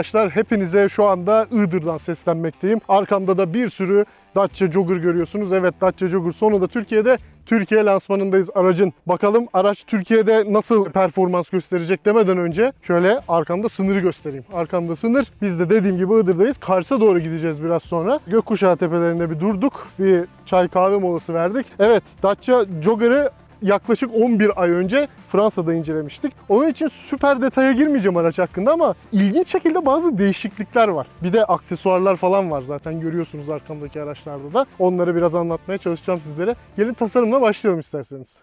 arkadaşlar. Hepinize şu anda Iğdır'dan seslenmekteyim. Arkamda da bir sürü Dacia Jogger görüyorsunuz. Evet Dacia Jogger sonunda Türkiye'de Türkiye lansmanındayız aracın. Bakalım araç Türkiye'de nasıl performans gösterecek demeden önce şöyle arkamda sınırı göstereyim. Arkamda sınır. Biz de dediğim gibi Iğdır'dayız. Kars'a doğru gideceğiz biraz sonra. Gökkuşağı tepelerinde bir durduk. Bir çay kahve molası verdik. Evet Dacia Jogger'ı yaklaşık 11 ay önce Fransa'da incelemiştik. Onun için süper detaya girmeyeceğim araç hakkında ama ilginç şekilde bazı değişiklikler var. Bir de aksesuarlar falan var zaten görüyorsunuz arkamdaki araçlarda da. Onları biraz anlatmaya çalışacağım sizlere. Gelin tasarımla başlayalım isterseniz.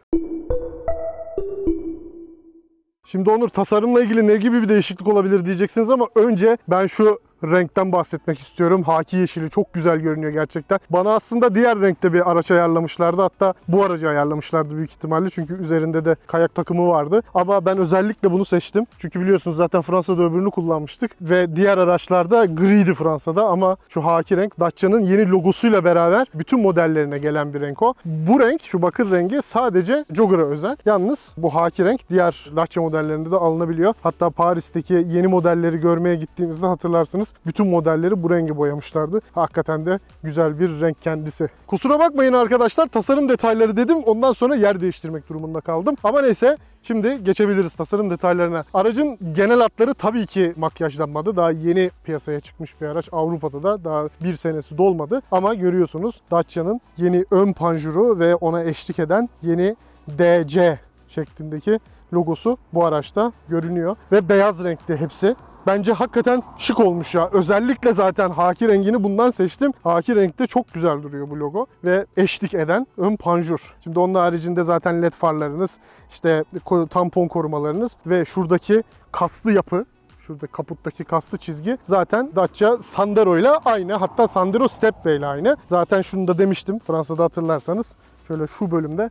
Şimdi Onur tasarımla ilgili ne gibi bir değişiklik olabilir diyeceksiniz ama önce ben şu renkten bahsetmek istiyorum. Haki yeşili çok güzel görünüyor gerçekten. Bana aslında diğer renkte bir araç ayarlamışlardı. Hatta bu aracı ayarlamışlardı büyük ihtimalle. Çünkü üzerinde de kayak takımı vardı. Ama ben özellikle bunu seçtim. Çünkü biliyorsunuz zaten Fransa'da öbürünü kullanmıştık. Ve diğer araçlarda griydi Fransa'da ama şu haki renk Dacia'nın yeni logosuyla beraber bütün modellerine gelen bir renk o. Bu renk, şu bakır rengi sadece Jogger'a özel. Yalnız bu haki renk diğer Dacia modellerinde de alınabiliyor. Hatta Paris'teki yeni modelleri görmeye gittiğimizde hatırlarsınız bütün modelleri bu rengi boyamışlardı. Hakikaten de güzel bir renk kendisi. Kusura bakmayın arkadaşlar tasarım detayları dedim ondan sonra yer değiştirmek durumunda kaldım. Ama neyse Şimdi geçebiliriz tasarım detaylarına. Aracın genel hatları tabii ki makyajlanmadı. Daha yeni piyasaya çıkmış bir araç. Avrupa'da da daha bir senesi dolmadı. Ama görüyorsunuz Dacia'nın yeni ön panjuru ve ona eşlik eden yeni DC şeklindeki logosu bu araçta görünüyor. Ve beyaz renkte hepsi. Bence hakikaten şık olmuş ya. Özellikle zaten haki rengini bundan seçtim. Haki renkte çok güzel duruyor bu logo. Ve eşlik eden ön panjur. Şimdi onun haricinde zaten led farlarınız, işte tampon korumalarınız ve şuradaki kaslı yapı Şurada kaputtaki kaslı çizgi zaten Dacia Sandero ile aynı. Hatta Sandero Stepway ile aynı. Zaten şunu da demiştim Fransa'da hatırlarsanız. Şöyle şu bölümde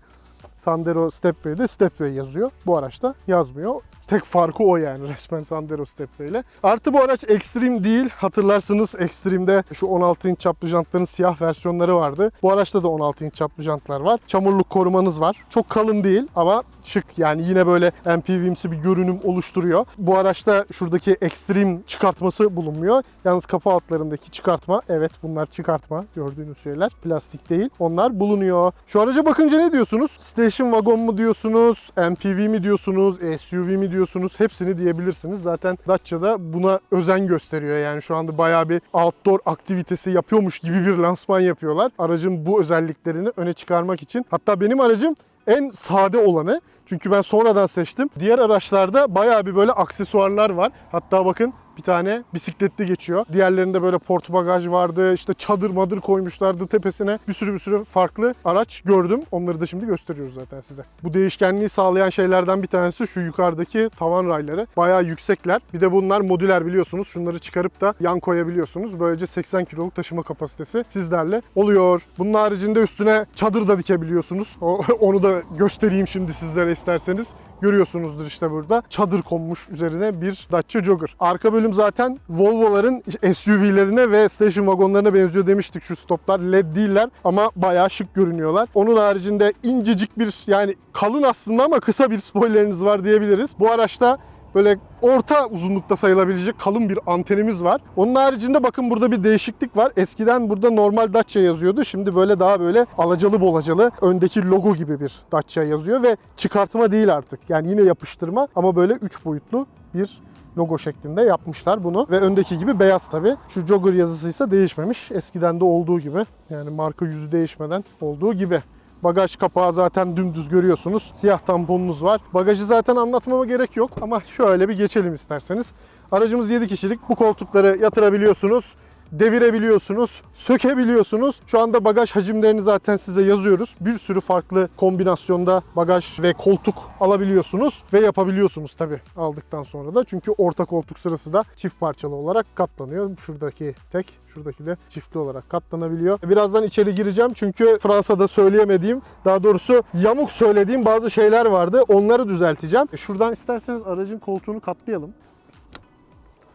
Sandero Stepway'de Stepway yazıyor. Bu araçta yazmıyor. Tek farkı o yani resmen Sandero Stepway ile. Artı bu araç Extreme değil. Hatırlarsınız Extreme'de şu 16 inç çaplı jantların siyah versiyonları vardı. Bu araçta da 16 inç çaplı jantlar var. Çamurluk korumanız var. Çok kalın değil ama şık. Yani yine böyle MPV'msi bir görünüm oluşturuyor. Bu araçta şuradaki Extreme çıkartması bulunmuyor. Yalnız kapı altlarındaki çıkartma, evet bunlar çıkartma gördüğünüz şeyler. Plastik değil. Onlar bulunuyor. Şu araca bakınca ne diyorsunuz? Station wagon mu diyorsunuz? MPV mi diyorsunuz? SUV mi diyorsunuz? Hepsini diyebilirsiniz. Zaten Dacia da buna özen gösteriyor. Yani şu anda bayağı bir outdoor aktivitesi yapıyormuş gibi bir lansman yapıyorlar. Aracın bu özelliklerini öne çıkarmak için. Hatta benim aracım en sade olanı. Çünkü ben sonradan seçtim. Diğer araçlarda bayağı bir böyle aksesuarlar var. Hatta bakın bir tane bisikletli geçiyor. Diğerlerinde böyle port bagaj vardı. işte çadır madır koymuşlardı tepesine. Bir sürü bir sürü farklı araç gördüm. Onları da şimdi gösteriyoruz zaten size. Bu değişkenliği sağlayan şeylerden bir tanesi şu yukarıdaki tavan rayları. Bayağı yüksekler. Bir de bunlar modüler biliyorsunuz. Şunları çıkarıp da yan koyabiliyorsunuz. Böylece 80 kiloluk taşıma kapasitesi sizlerle oluyor. Bunun haricinde üstüne çadır da dikebiliyorsunuz. Onu da göstereyim şimdi sizlere isterseniz. Görüyorsunuzdur işte burada. Çadır konmuş üzerine bir Dacia Jogger. Arka bölüm zaten Volvo'ların SUV'lerine ve station wagonlarına benziyor demiştik şu stoplar. LED değiller ama bayağı şık görünüyorlar. Onun haricinde incecik bir yani kalın aslında ama kısa bir spoileriniz var diyebiliriz. Bu araçta böyle orta uzunlukta sayılabilecek kalın bir antenimiz var. Onun haricinde bakın burada bir değişiklik var. Eskiden burada normal Dacia yazıyordu. Şimdi böyle daha böyle alacalı bolacalı öndeki logo gibi bir Dacia yazıyor ve çıkartma değil artık. Yani yine yapıştırma ama böyle 3 boyutlu bir logo şeklinde yapmışlar bunu. Ve öndeki gibi beyaz tabi. Şu Jogger yazısı ise değişmemiş. Eskiden de olduğu gibi. Yani marka yüzü değişmeden olduğu gibi. Bagaj kapağı zaten dümdüz görüyorsunuz. Siyah tamponunuz var. Bagajı zaten anlatmama gerek yok ama şöyle bir geçelim isterseniz. Aracımız 7 kişilik. Bu koltukları yatırabiliyorsunuz devirebiliyorsunuz, sökebiliyorsunuz. Şu anda bagaj hacimlerini zaten size yazıyoruz. Bir sürü farklı kombinasyonda bagaj ve koltuk alabiliyorsunuz ve yapabiliyorsunuz tabi aldıktan sonra da. Çünkü orta koltuk sırası da çift parçalı olarak katlanıyor. Şuradaki tek, şuradaki de çiftli olarak katlanabiliyor. Birazdan içeri gireceğim çünkü Fransa'da söyleyemediğim, daha doğrusu yamuk söylediğim bazı şeyler vardı. Onları düzelteceğim. Şuradan isterseniz aracın koltuğunu katlayalım.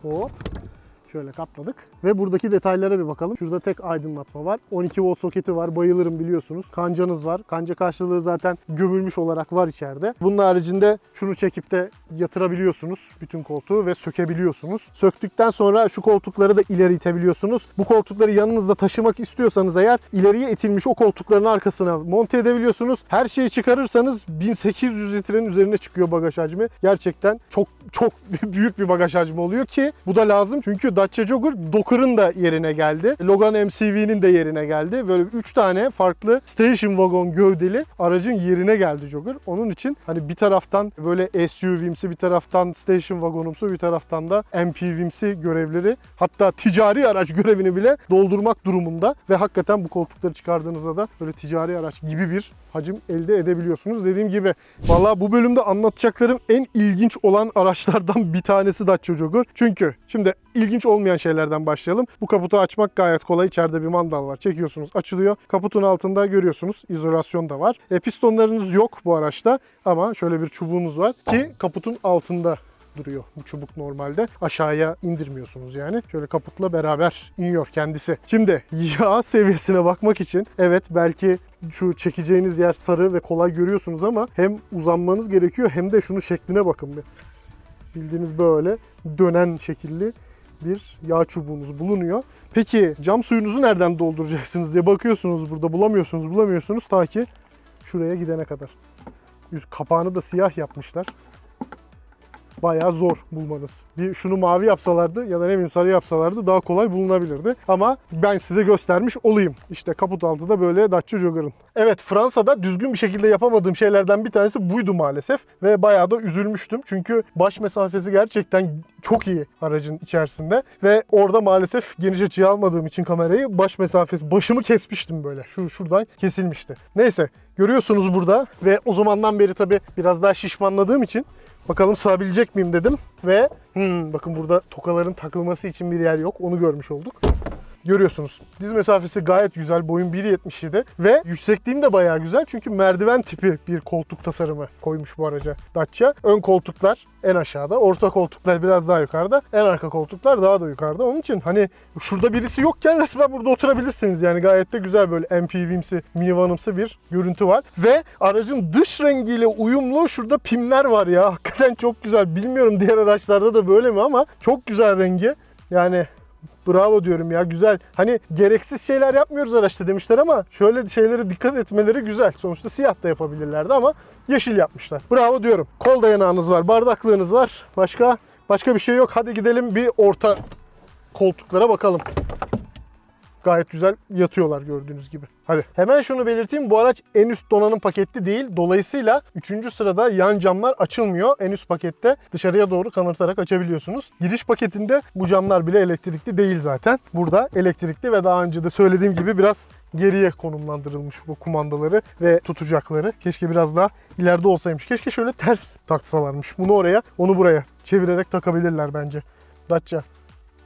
Hop. Şöyle kapladık. Ve buradaki detaylara bir bakalım. Şurada tek aydınlatma var. 12 volt soketi var. Bayılırım biliyorsunuz. Kancanız var. Kanca karşılığı zaten gömülmüş olarak var içeride. Bunun haricinde şunu çekip de yatırabiliyorsunuz. Bütün koltuğu ve sökebiliyorsunuz. Söktükten sonra şu koltukları da ileri itebiliyorsunuz. Bu koltukları yanınızda taşımak istiyorsanız eğer ileriye itilmiş o koltukların arkasına monte edebiliyorsunuz. Her şeyi çıkarırsanız 1800 litrenin üzerine çıkıyor bagaj hacmi. Gerçekten çok çok büyük bir bagaj hacmi oluyor ki bu da lazım çünkü Dacia Jogger Docker'ın da yerine geldi. Logan MCV'nin de yerine geldi. Böyle 3 tane farklı station wagon gövdeli aracın yerine geldi Jogger. Onun için hani bir taraftan böyle SUV'imsi bir taraftan station wagonumsu bir taraftan da MPV'imsi görevleri hatta ticari araç görevini bile doldurmak durumunda ve hakikaten bu koltukları çıkardığınızda da böyle ticari araç gibi bir hacim elde edebiliyorsunuz. Dediğim gibi valla bu bölümde anlatacaklarım en ilginç olan araçlardan bir tanesi Dacia Jogger. Çünkü şimdi ilginç olmayan şeylerden başlayalım. Bu kaputu açmak gayet kolay. İçeride bir mandal var. Çekiyorsunuz açılıyor. Kaputun altında görüyorsunuz izolasyon da var. E, pistonlarınız yok bu araçta ama şöyle bir çubuğunuz var ki kaputun altında duruyor bu çubuk normalde. Aşağıya indirmiyorsunuz yani. Şöyle kaputla beraber iniyor kendisi. Şimdi yağ seviyesine bakmak için evet belki şu çekeceğiniz yer sarı ve kolay görüyorsunuz ama hem uzanmanız gerekiyor hem de şunu şekline bakın bir. Bildiğiniz böyle dönen şekilli bir yağ çubuğunuz bulunuyor. Peki cam suyunuzu nereden dolduracaksınız diye bakıyorsunuz burada bulamıyorsunuz bulamıyorsunuz ta ki şuraya gidene kadar. Yüz kapağını da siyah yapmışlar bayağı zor bulmanız. Bir şunu mavi yapsalardı ya da ne bileyim sarı yapsalardı daha kolay bulunabilirdi. Ama ben size göstermiş olayım. İşte kaput altı da böyle Dacia Jogger'ın. Evet Fransa'da düzgün bir şekilde yapamadığım şeylerden bir tanesi buydu maalesef. Ve bayağı da üzülmüştüm. Çünkü baş mesafesi gerçekten çok iyi aracın içerisinde. Ve orada maalesef geniş açıya almadığım için kamerayı baş mesafesi başımı kesmiştim böyle. Şu şuradan kesilmişti. Neyse görüyorsunuz burada ve o zamandan beri tabii biraz daha şişmanladığım için Bakalım sığabilecek miyim dedim ve hmm, bakın burada tokaların takılması için bir yer yok. Onu görmüş olduk. Görüyorsunuz. Diz mesafesi gayet güzel. Boyum 1.77 ve yüksekliğim de bayağı güzel. Çünkü merdiven tipi bir koltuk tasarımı koymuş bu araca Dacia. Ön koltuklar en aşağıda, orta koltuklar biraz daha yukarıda, en arka koltuklar daha da yukarıda. Onun için hani şurada birisi yokken resmen burada oturabilirsiniz. Yani gayet de güzel böyle MPV'msi, minivanımsı bir görüntü var. Ve aracın dış rengiyle uyumlu şurada pimler var ya. Hakikaten çok güzel. Bilmiyorum diğer araçlarda da böyle mi ama çok güzel rengi. Yani Bravo diyorum ya güzel. Hani gereksiz şeyler yapmıyoruz araçta demişler ama şöyle şeylere dikkat etmeleri güzel. Sonuçta siyah da yapabilirlerdi ama yeşil yapmışlar. Bravo diyorum. Kol dayanağınız var, bardaklığınız var. Başka başka bir şey yok. Hadi gidelim bir orta koltuklara bakalım. Gayet güzel yatıyorlar gördüğünüz gibi. Hadi. Hemen şunu belirteyim. Bu araç en üst donanım paketli değil. Dolayısıyla 3. sırada yan camlar açılmıyor. En üst pakette dışarıya doğru kanırtarak açabiliyorsunuz. Giriş paketinde bu camlar bile elektrikli değil zaten. Burada elektrikli ve daha önce de söylediğim gibi biraz geriye konumlandırılmış bu kumandaları ve tutacakları. Keşke biraz daha ileride olsaymış. Keşke şöyle ters taksalarmış. Bunu oraya, onu buraya çevirerek takabilirler bence. Dacia.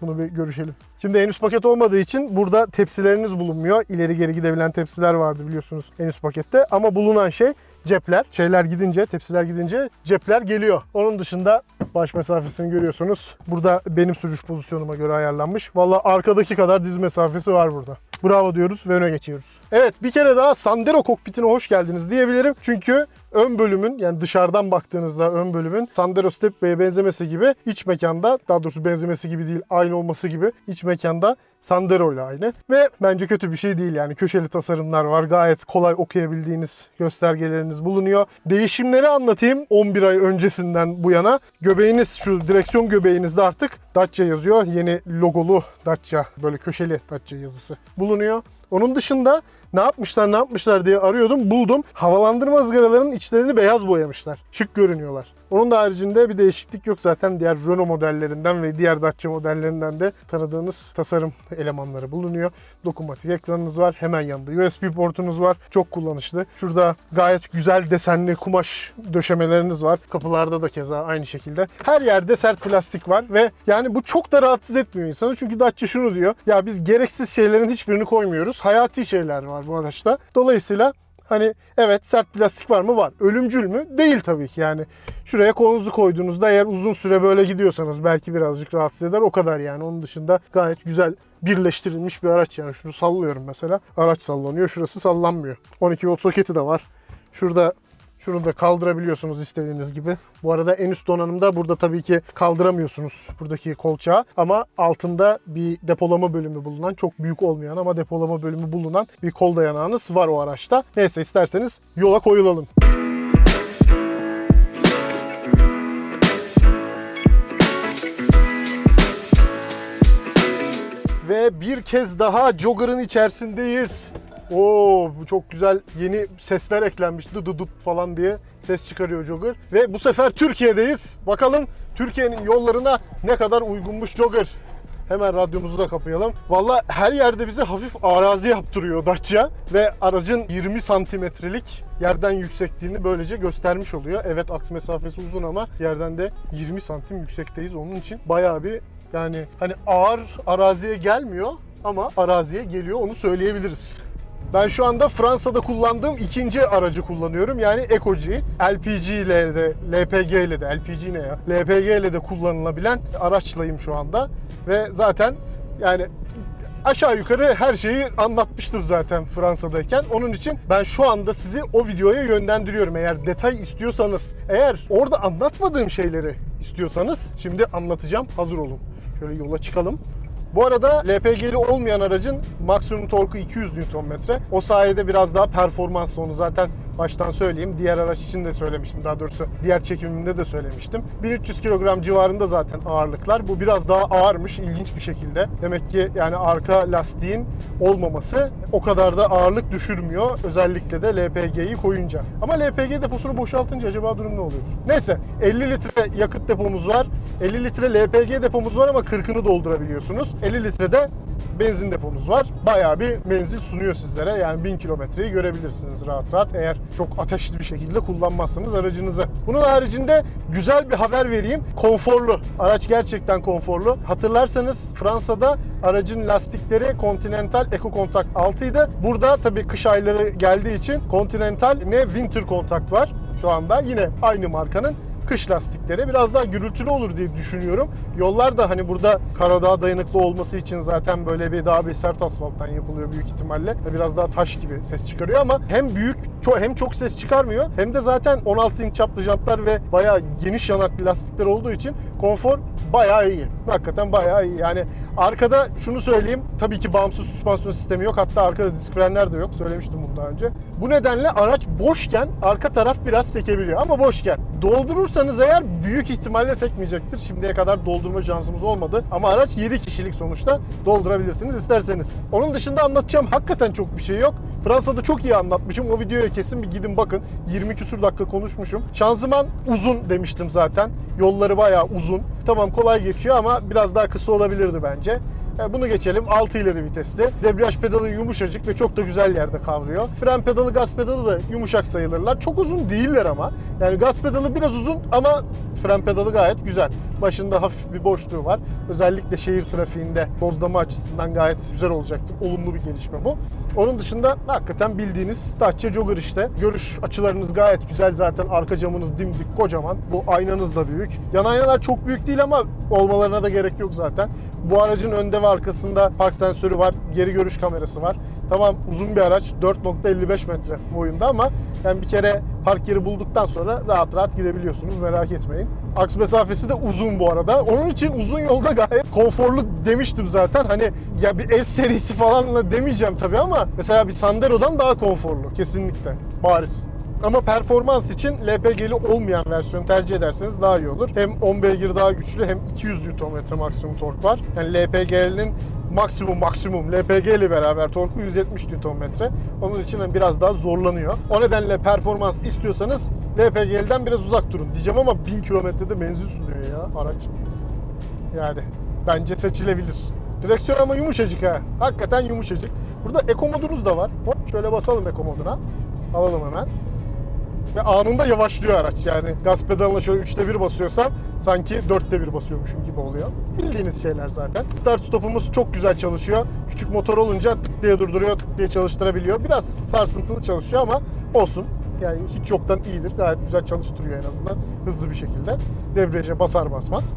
Bunu bir görüşelim. Şimdi en üst paket olmadığı için burada tepsileriniz bulunmuyor. İleri geri gidebilen tepsiler vardı biliyorsunuz en üst pakette. Ama bulunan şey cepler. Şeyler gidince, tepsiler gidince cepler geliyor. Onun dışında baş mesafesini görüyorsunuz. Burada benim sürüş pozisyonuma göre ayarlanmış. Valla arkadaki kadar diz mesafesi var burada. Bravo diyoruz ve öne geçiyoruz. Evet bir kere daha Sandero kokpitine hoş geldiniz diyebilirim. Çünkü ön bölümün yani dışarıdan baktığınızda ön bölümün Sandero Stepway'e benzemesi gibi iç mekanda daha doğrusu benzemesi gibi değil aynı olması gibi iç mekanda Sandero ile aynı. Ve bence kötü bir şey değil yani köşeli tasarımlar var. Gayet kolay okuyabildiğiniz göstergeleriniz bulunuyor. Değişimleri anlatayım 11 ay öncesinden bu yana. Göbeğiniz şu direksiyon göbeğinizde artık Dacia yazıyor. Yeni logolu Dacia böyle köşeli Dacia yazısı bulunuyor. Onun dışında ne yapmışlar ne yapmışlar diye arıyordum buldum. Havalandırma ızgaralarının içlerini beyaz boyamışlar. Şık görünüyorlar. Onun da haricinde bir değişiklik yok zaten diğer Renault modellerinden ve diğer Dacia modellerinden de tanıdığınız tasarım elemanları bulunuyor. Dokunmatik ekranınız var. Hemen yanında USB portunuz var. Çok kullanışlı. Şurada gayet güzel desenli kumaş döşemeleriniz var. Kapılarda da keza aynı şekilde. Her yerde sert plastik var ve yani bu çok da rahatsız etmiyor insanı. Çünkü Dacia şunu diyor. Ya biz gereksiz şeylerin hiçbirini koymuyoruz. Hayati şeyler var bu araçta. Dolayısıyla Hani evet sert plastik var mı? Var. Ölümcül mü? Değil tabii ki yani. Şuraya kolunuzu koyduğunuzda eğer uzun süre böyle gidiyorsanız belki birazcık rahatsız eder. O kadar yani. Onun dışında gayet güzel birleştirilmiş bir araç yani. Şunu sallıyorum mesela. Araç sallanıyor. Şurası sallanmıyor. 12 volt soketi de var. Şurada şunu da kaldırabiliyorsunuz istediğiniz gibi. Bu arada en üst donanımda burada tabii ki kaldıramıyorsunuz buradaki kolçağı. Ama altında bir depolama bölümü bulunan, çok büyük olmayan ama depolama bölümü bulunan bir kol dayanağınız var o araçta. Neyse isterseniz yola koyulalım. Ve bir kez daha Jogger'ın içerisindeyiz. Oo bu çok güzel yeni sesler eklenmiş. Dı dı falan diye ses çıkarıyor Jogger. Ve bu sefer Türkiye'deyiz. Bakalım Türkiye'nin yollarına ne kadar uygunmuş Jogger. Hemen radyomuzu da kapayalım. Valla her yerde bize hafif arazi yaptırıyor Dacia. Ve aracın 20 santimetrelik yerden yüksekliğini böylece göstermiş oluyor. Evet aks mesafesi uzun ama yerden de 20 santim yüksekteyiz. Onun için bayağı bir yani hani ağır araziye gelmiyor ama araziye geliyor onu söyleyebiliriz. Ben şu anda Fransa'da kullandığım ikinci aracı kullanıyorum. Yani Ecoji. LPG ile de, LPG ile de, LPG ne ya? LPG ile de kullanılabilen araçlayım şu anda. Ve zaten yani aşağı yukarı her şeyi anlatmıştım zaten Fransa'dayken. Onun için ben şu anda sizi o videoya yönlendiriyorum. Eğer detay istiyorsanız, eğer orada anlatmadığım şeyleri istiyorsanız şimdi anlatacağım. Hazır olun. Şöyle yola çıkalım. Bu arada LPG'li olmayan aracın maksimum torku 200 Nm. O sayede biraz daha performanslı onu zaten baştan söyleyeyim. Diğer araç için de söylemiştim. Daha doğrusu diğer çekimimde de söylemiştim. 1300 kilogram civarında zaten ağırlıklar. Bu biraz daha ağırmış ilginç bir şekilde. Demek ki yani arka lastiğin olmaması o kadar da ağırlık düşürmüyor. Özellikle de LPG'yi koyunca. Ama LPG deposunu boşaltınca acaba durum ne oluyordur? Neyse 50 litre yakıt depomuz var. 50 litre LPG depomuz var ama 40'ını doldurabiliyorsunuz. 50 litrede benzin depomuz var. Bayağı bir menzil sunuyor sizlere. Yani 1000 kilometreyi görebilirsiniz rahat rahat eğer çok ateşli bir şekilde kullanmazsanız aracınızı. Bunun haricinde güzel bir haber vereyim. Konforlu. Araç gerçekten konforlu. Hatırlarsanız Fransa'da aracın lastikleri Continental Eco Contact 6 idi. Burada tabii kış ayları geldiği için Continental ne Winter Contact var şu anda. Yine aynı markanın kış lastikleri biraz daha gürültülü olur diye düşünüyorum. Yollar da hani burada Karadağ dayanıklı olması için zaten böyle bir daha bir sert asfalttan yapılıyor büyük ihtimalle. Biraz daha taş gibi ses çıkarıyor ama hem büyük hem çok ses çıkarmıyor hem de zaten 16 inç çaplı jantlar ve bayağı geniş yanaklı lastikler olduğu için konfor bayağı iyi. Hakikaten bayağı iyi. Yani arkada şunu söyleyeyim. Tabii ki bağımsız süspansiyon sistemi yok. Hatta arkada disk frenler de yok. Söylemiştim bunu daha önce. Bu nedenle araç boşken arka taraf biraz sekebiliyor ama boşken. Doldurursanız eğer büyük ihtimalle sekmeyecektir. Şimdiye kadar doldurma şansımız olmadı. Ama araç 7 kişilik sonuçta doldurabilirsiniz isterseniz. Onun dışında anlatacağım hakikaten çok bir şey yok. Fransa'da çok iyi anlatmışım. O videoya kesin bir gidin bakın. 20 küsur dakika konuşmuşum. Şanzıman uzun demiştim zaten. Yolları bayağı uzun. Tamam kolay geçiyor ama biraz daha kısa olabilirdi bence. E, Bunu geçelim 6 ileri vitesli. Debriyaj pedalı yumuşacık ve çok da güzel yerde kavruyor. Fren pedalı, gaz pedalı da yumuşak sayılırlar. Çok uzun değiller ama. Yani gaz pedalı biraz uzun ama fren pedalı gayet güzel. Başında hafif bir boşluğu var. Özellikle şehir trafiğinde bozlama açısından gayet güzel olacaktır. Olumlu bir gelişme bu. Onun dışında hakikaten bildiğiniz Dacia Jogger işte. Görüş açılarınız gayet güzel zaten. Arka camınız dimdik kocaman. Bu aynanız da büyük. Yan aynalar çok büyük değil ama olmalarına da gerek yok zaten. Bu aracın önde ve arkasında park sensörü var, geri görüş kamerası var. Tamam uzun bir araç 4.55 metre boyunda ama yani bir kere park yeri bulduktan sonra rahat rahat girebiliyorsunuz merak etmeyin. Aks mesafesi de uzun bu arada. Onun için uzun yolda gayet konforlu demiştim zaten. Hani ya bir S serisi falanla demeyeceğim tabii ama mesela bir Sandero'dan daha konforlu kesinlikle. Bariz. Ama performans için LPG'li olmayan versiyonu tercih ederseniz daha iyi olur. Hem 10 beygir daha güçlü hem 200 Nm maksimum tork var. Yani LPG'nin maksimum maksimum LPG ile beraber torku 170 Nm. Onun için hani biraz daha zorlanıyor. O nedenle performans istiyorsanız LPG'den biraz uzak durun diyeceğim ama 1000 kilometrede menzil sunuyor ya araç. Yani bence seçilebilir. Direksiyon ama yumuşacık ha. Hakikaten yumuşacık. Burada Eco modunuz da var. Hop şöyle basalım Eco moduna. Alalım hemen. Ve anında yavaşlıyor araç. Yani gaz pedalına şöyle üçte bir basıyorsam sanki dörtte bir basıyormuşum gibi oluyor. Bildiğiniz şeyler zaten. Start stopumuz çok güzel çalışıyor. Küçük motor olunca tık diye durduruyor, tık diye çalıştırabiliyor. Biraz sarsıntılı çalışıyor ama olsun. Yani hiç yoktan iyidir. Gayet güzel çalıştırıyor en azından hızlı bir şekilde. Debriyaja basar basmaz.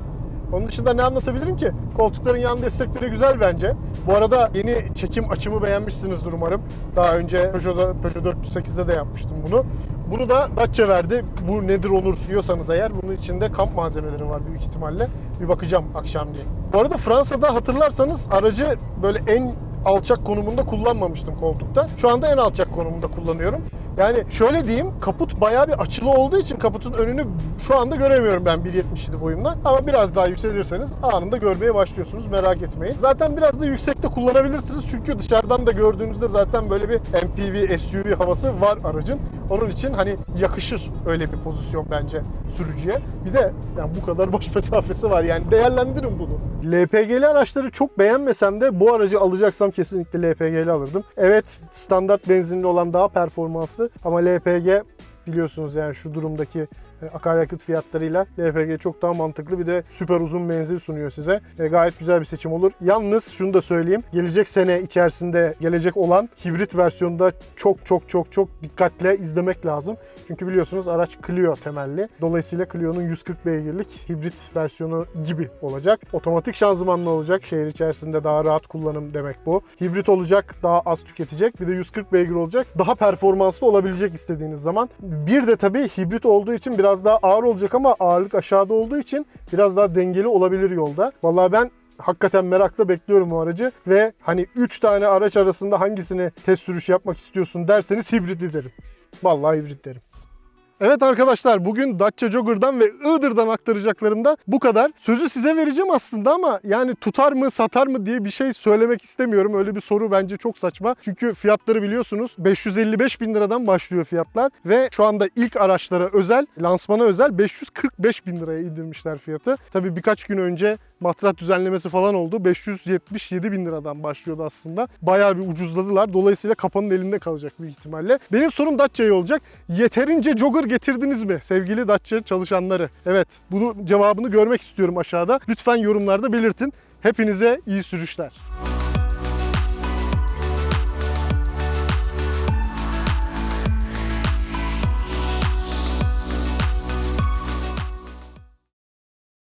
Onun dışında ne anlatabilirim ki? Koltukların yan destekleri güzel bence. Bu arada yeni çekim açımı beğenmişsinizdir umarım. Daha önce Peugeot'da, Peugeot 408'de de yapmıştım bunu. Bunu da Dacia verdi. Bu nedir olur diyorsanız eğer bunun içinde kamp malzemeleri var büyük ihtimalle. Bir bakacağım akşamleyin. Bu arada Fransa'da hatırlarsanız aracı böyle en alçak konumunda kullanmamıştım koltukta. Şu anda en alçak konumunda kullanıyorum. Yani şöyle diyeyim kaput bayağı bir açılı olduğu için kaputun önünü şu anda göremiyorum ben 1.77 boyumla. Ama biraz daha yükselirseniz anında görmeye başlıyorsunuz merak etmeyin. Zaten biraz da yüksekte kullanabilirsiniz çünkü dışarıdan da gördüğünüzde zaten böyle bir MPV, SUV havası var aracın. Onun için hani yakışır öyle bir pozisyon bence sürücüye. Bir de yani bu kadar boş mesafesi var yani değerlendirin bunu. LPG'li araçları çok beğenmesem de bu aracı alacaksam kesinlikle LPG'li alırdım. Evet standart benzinli olan daha performanslı ama LPG biliyorsunuz yani şu durumdaki e, akaryakıt fiyatlarıyla LPG çok daha mantıklı bir de süper uzun menzil sunuyor size. E, gayet güzel bir seçim olur. Yalnız şunu da söyleyeyim. Gelecek sene içerisinde gelecek olan hibrit versiyonda çok çok çok çok dikkatle izlemek lazım. Çünkü biliyorsunuz araç Clio temelli. Dolayısıyla Clio'nun 140 beygirlik hibrit versiyonu gibi olacak. Otomatik şanzımanlı olacak. Şehir içerisinde daha rahat kullanım demek bu. Hibrit olacak, daha az tüketecek. Bir de 140 beygir olacak. Daha performanslı olabilecek istediğiniz zaman. Bir de tabii hibrit olduğu için biraz daha ağır olacak ama ağırlık aşağıda olduğu için biraz daha dengeli olabilir yolda. Vallahi ben hakikaten merakla bekliyorum o aracı ve hani 3 tane araç arasında hangisini test sürüş yapmak istiyorsun derseniz hibrit derim. Vallahi hibrit derim. Evet arkadaşlar bugün Dacia Jogger'dan ve Iğdır'dan aktaracaklarım da bu kadar. Sözü size vereceğim aslında ama yani tutar mı satar mı diye bir şey söylemek istemiyorum. Öyle bir soru bence çok saçma. Çünkü fiyatları biliyorsunuz 555 bin liradan başlıyor fiyatlar ve şu anda ilk araçlara özel, lansmana özel 545 bin liraya indirmişler fiyatı. Tabii birkaç gün önce matrat düzenlemesi falan oldu. 577 bin liradan başlıyordu aslında. Bayağı bir ucuzladılar. Dolayısıyla kapanın elinde kalacak büyük ihtimalle. Benim sorum Dacia'ya olacak. Yeterince jogger getirdiniz mi sevgili Dacia çalışanları? Evet bunu cevabını görmek istiyorum aşağıda. Lütfen yorumlarda belirtin. Hepinize iyi sürüşler.